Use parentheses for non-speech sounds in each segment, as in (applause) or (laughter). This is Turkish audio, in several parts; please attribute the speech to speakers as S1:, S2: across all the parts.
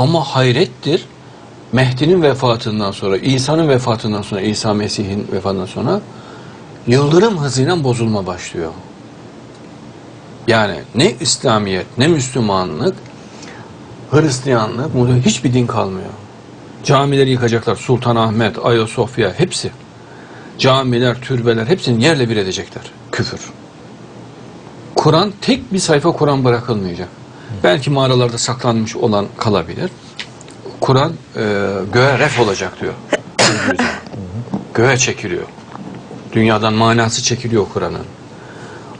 S1: Ama hayrettir Mehdi'nin vefatından sonra, İsa'nın vefatından sonra, İsa Mesih'in vefatından sonra yıldırım hızıyla bozulma başlıyor. Yani ne İslamiyet, ne Müslümanlık, Hristiyanlık, burada hiçbir din kalmıyor. Camileri yıkacaklar. Sultanahmet, Ayasofya hepsi. Camiler, türbeler hepsini yerle bir edecekler. Küfür. Kur'an tek bir sayfa Kur'an bırakılmayacak. Belki mağaralarda saklanmış olan kalabilir. Kur'an e, göğe ref olacak diyor. (laughs) göğe çekiliyor. Dünyadan manası çekiliyor Kur'an'ın.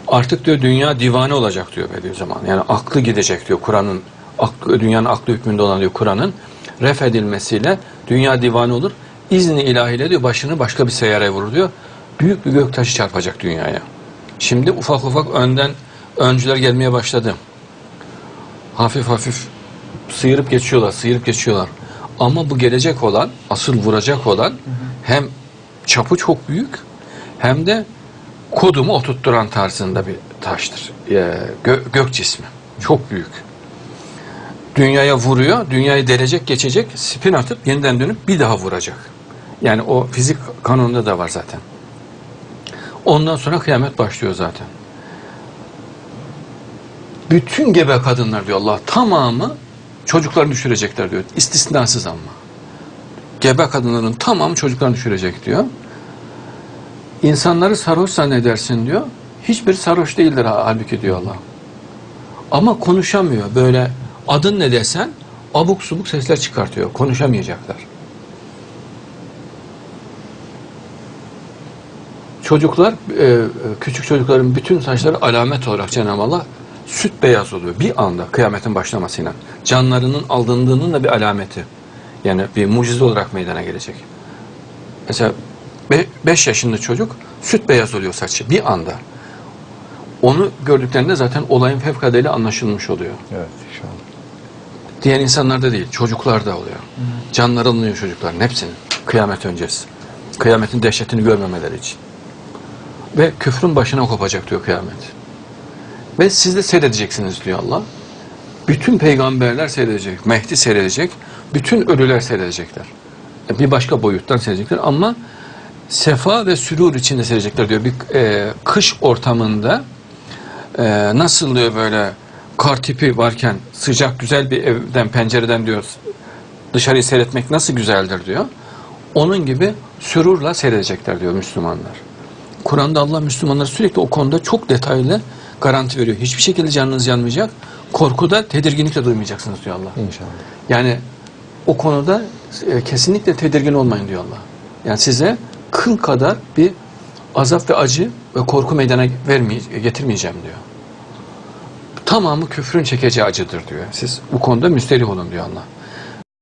S1: Artık diyor dünya divane olacak diyor Bediüzzaman. Yani aklı gidecek diyor Kur'an'ın dünyanın aklı hükmünde olan diyor Kur'an'ın ref edilmesiyle dünya divane olur. İzni ilahiyle diyor başını başka bir seyyareye vurur diyor. Büyük bir göktaşı çarpacak dünyaya. Şimdi ufak ufak önden öncüler gelmeye başladı. Hafif hafif sıyırıp geçiyorlar, sıyırıp geçiyorlar. Ama bu gelecek olan, asıl vuracak olan hem çapı çok büyük hem de kodumu oturtturan tarzında bir taştır. Ee, gö- gök cismi. Çok büyük. Dünyaya vuruyor, dünyayı delecek, geçecek, spin atıp yeniden dönüp bir daha vuracak. Yani o fizik kanununda da var zaten. Ondan sonra kıyamet başlıyor zaten. Bütün gebe kadınlar diyor Allah tamamı çocuklarını düşürecekler diyor. İstisnasız ama. Gebe kadınların tamamı çocuklarını düşürecek diyor. İnsanları sarhoş zannedersin diyor. Hiçbir sarhoş değildir halbuki diyor Allah. Ama konuşamıyor. Böyle adın ne desen abuk subuk sesler çıkartıyor. Konuşamayacaklar. Çocuklar, e, küçük çocukların bütün saçları alamet olarak Cenab-ı Allah süt beyaz oluyor. Bir anda kıyametin başlamasıyla. Canlarının alındığının da bir alameti. Yani bir mucize olarak meydana gelecek. Mesela 5 yaşında çocuk süt beyaz oluyor saçı bir anda. Onu gördüklerinde zaten olayın fevkalade anlaşılmış oluyor.
S2: Evet inşallah.
S1: Diğer insanlarda değil, çocuklarda oluyor. Canları alınıyor çocukların hepsinin. Kıyamet öncesi. Kıyametin dehşetini görmemeleri için. Ve küfrün başına kopacak diyor kıyamet. Ve siz de seyredeceksiniz diyor Allah. Bütün peygamberler seyredecek, Mehdi seyredecek, bütün ölüler seyredecekler. E, Bir başka boyuttan seyredecekler ama sefa ve sürur içinde seyredecekler diyor. Bir e, kış ortamında e, nasıl diyor böyle kar tipi varken sıcak güzel bir evden pencereden diyor dışarıyı seyretmek nasıl güzeldir diyor. Onun gibi sürurla seyredecekler diyor Müslümanlar. Kur'an'da Allah Müslümanlara sürekli o konuda çok detaylı garanti veriyor. Hiçbir şekilde canınız yanmayacak. Korkuda, tedirginlikle duymayacaksınız diyor Allah.
S2: İnşallah.
S1: Yani o konuda e, kesinlikle tedirgin olmayın diyor Allah. Yani size kıl kadar bir azap ve acı ve korku meydana vermeye, getirmeyeceğim diyor. Tamamı küfrün çekeceği acıdır diyor. Siz bu konuda müsterih olun diyor Allah.